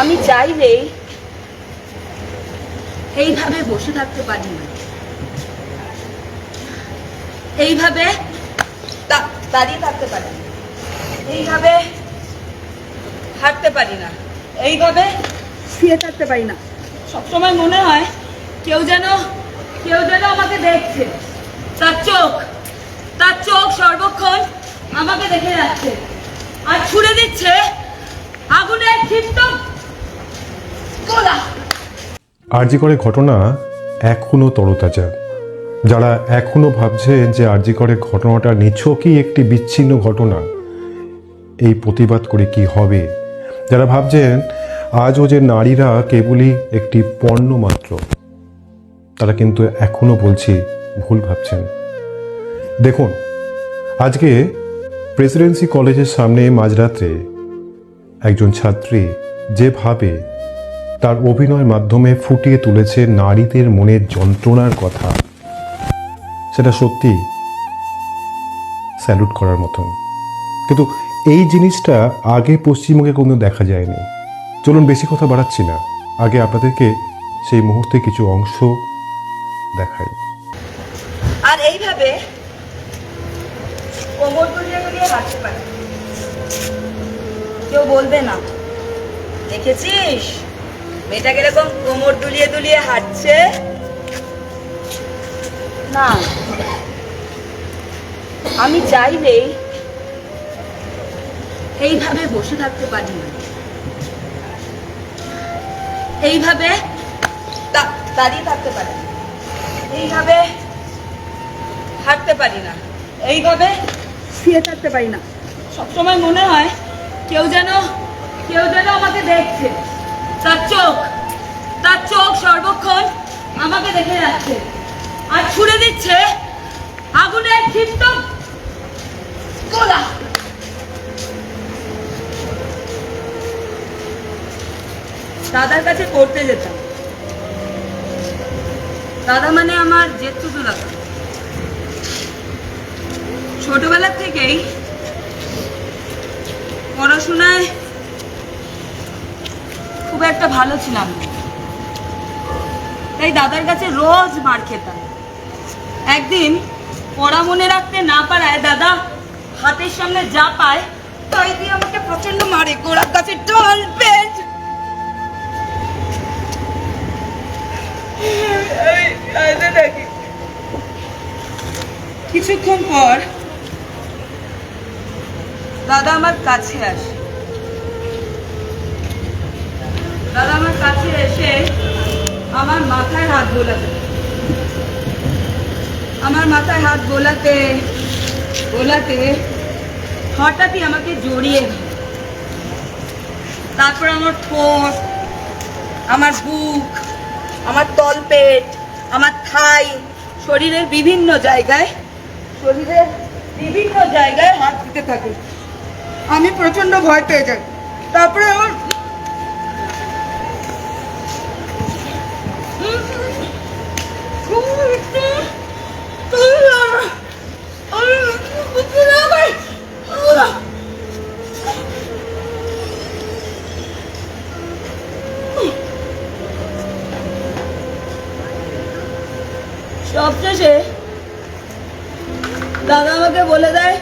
আমি চাইলেই এইভাবে বসে থাকতে পারি না। এইভাবে দাঁড়িয়ে থাকতে পারি এইভাবে হাঁটতে পারি না। এইভাবে শুয়ে থাকতে পারি না। সবসময় মনে হয় কেউ যেন কেউ যেন আমাকে দেখছে। তার চোখ তার চোখ সর্বক্ষণ আমাকে দেখে যাচ্ছে। আর ছুড়ে দিচ্ছে আগুনের গোলা আরজি করে ঘটনা এখনও তরতাজা। যারা এখনও ভাবছে যে আরজি করে ঘটনাটা নিছকই একটি বিচ্ছিন্ন ঘটনা, এই প্রতিবাদ করে কি হবে? যারা ভাবছেন, আজও যে নারীরা কেবলই একটি পণ্য মাত্র, তারা কিন্তু এখনও বলছি ভুল ভাবছেন। দেখুন, আজকে প্রেসিডেন্সি কলেজের সামনে মাঝরাত্রে একজন ছাত্রী যেভাবে তার অভিনয়ের মাধ্যমে ফুটিয়ে তুলেছে নারীদের মনের যন্ত্রণার কথা। সেটা সত্যি স্যালুট করার মতন। কিন্তু এই জিনিসটা আগে পশ্চিমবঙ্গে কোনো দেখা যায়নি। চলুন বেশি কথা বাড়াচ্ছি না। আগে আপনাদেরকে সেই মুহূর্তে কিছু অংশ দেখাই। আর এইভাবে কেউ বলবে না। দেখেছিস? মেয়েটা কীরকম কোমর দুলিয়ে দুলিয়ে হাঁটছে। না। আমি চাইলেই এইভাবে বসে থাকতে পারি না। এইভাবে দাঁড়িয়ে থাকতে পারি। এইভাবে হাঁটতে পারি না। এইভাবে শুয়ে থাকতে পারি না। সবসময় মনে হয় কেউ যেন কেউ যেন আমাকে দেখছে। তার চোখ তার চোখ সর্বক্ষণ আমাকে দেখে যাচ্ছে। আর ছুড়ে দিচ্ছে আগুনের ক্ষিপ্ত গোলা দাদার কাছে পড়তে যেতাম। দাদা মানে আমার জেঠুতো দাদা। ছোটবেলা থেকেই পড়াশোনায় খুব একটা ভালো ছিলাম তাই দাদার কাছে রোজ মার খেতাম। একদিন পড়া মনে রাখতে না পারায় দাদা হাতের সামনে যা পায়, তাই দিয়ে আমাকে প্রচণ্ড মারে গোড়ার কাছে দেখি। কিছুক্ষণ পর দাদা আমার কাছে আসে। আমার মাথায় হাত বোলাতে। আমার মাথায় হাত বোলাতে বোলাতে হঠাৎই আমাকে জড়িয়ে। তারপর আমার ঠোঁট, আমার বুক, আমার তলপেট, আমার থাই, শরীরের বিভিন্ন জায়গায়, শরীরের বিভিন্ন জায়গায় হাত দিতে থাকে। আমি প্রচণ্ড ভয় পেয়ে যাই। তারপরে আমার সবশেষে দাদা আমাকে বলে দেয়,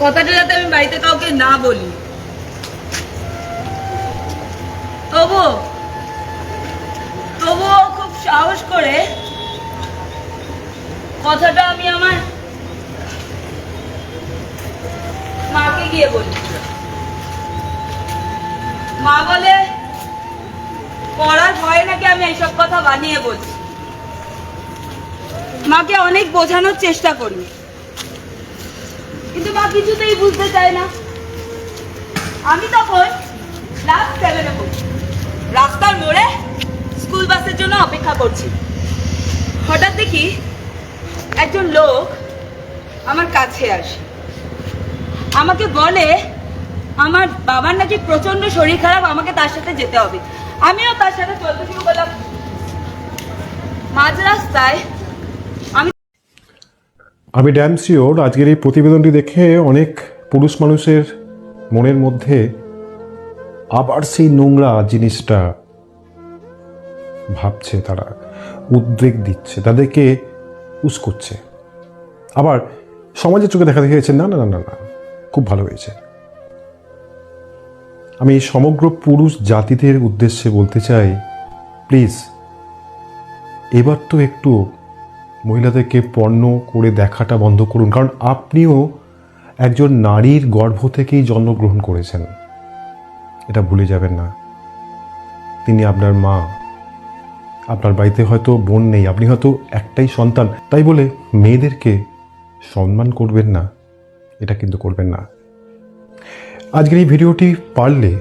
কথাটা যাতে আমি বাড়িতে কাউকে না বলি। তবু তবুও খুব সাহস করে কথাটা আমি আমার মাকে গিয়ে বলি। মা বলে, পড়ার ভয় নাকি আমি এইসব কথা বানিয়ে বলছি? মাকে অনেক বোঝানোর চেষ্টা করি। কিন্তু মা কিছুতেই বুঝতে চায় না। আমি তখন ক্লাস সেভেনে পড়ি রাস্তার মোড়ে স্কুল বাসের জন্য অপেক্ষা করছি। হঠাৎ দেখি একজন লোক আমার কাছে আসে। আমাকে বলে, আমার বাবার নাকি প্রচণ্ড শরীর খারাপ, আমাকে তার সাথে যেতে হবে। আমিও তার সাথে চলতে শুরু করলাম। মাঝ রাস্তায় আমি ড্যাম শিওর আজকের এই প্রতিবেদনটি দেখে অনেক পুরুষ মানুষের মনের মধ্যে আবার সেই নোংরা জিনিসটা ভাবছে, তারা উদ্বেগ দিচ্ছে, তাদেরকে উস করছে। আবার সমাজের চোখে দেখা দেখেছে না না না না না, খুব ভালো হয়েছে। আমি সমগ্র পুরুষ জাতিদের উদ্দেশ্যে বলতে চাই প্লিজ এবার তো একটু মহিলাদেরকে পণ্য করে দেখাটা বন্ধ করুন। কারণ আপনিও একজন নারীর গর্ভ থেকেই জন্মগ্রহণ করেছেন। এটা ভুলে যাবেন না। তিনি আপনার মা। আপনার বাড়িতে হয়তো বোন নেই। আপনি হয়তো একটাই সন্তান। তাই বলে মেয়েদেরকে সম্মান করবেন না। এটা কিন্তু করবেন না। আজকের এই ভিডিওটি পারলে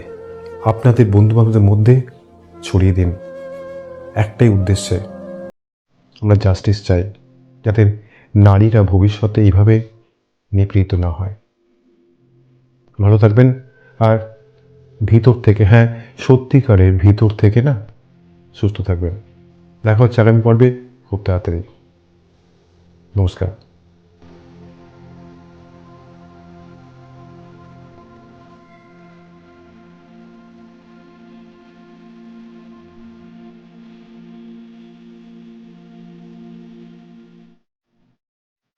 আপনাদের বন্ধুবান্ধবদের মধ্যে ছড়িয়ে দিন। একটাই উদ্দেশ্যে। আমরা জাস্টিস চাই, যাতে নারীরা ভবিষ্যতে এইভাবে নিপীড়িত না হয়। ভালো থাকবেন। আর ভিতর থেকে হ্যাঁ সত্যিকারের ভিতর থেকে না, সুস্থ থাকবেন। দেখা হচ্ছে আগামী পর্বে, খুব তাড়াতাড়ি। নমস্কার।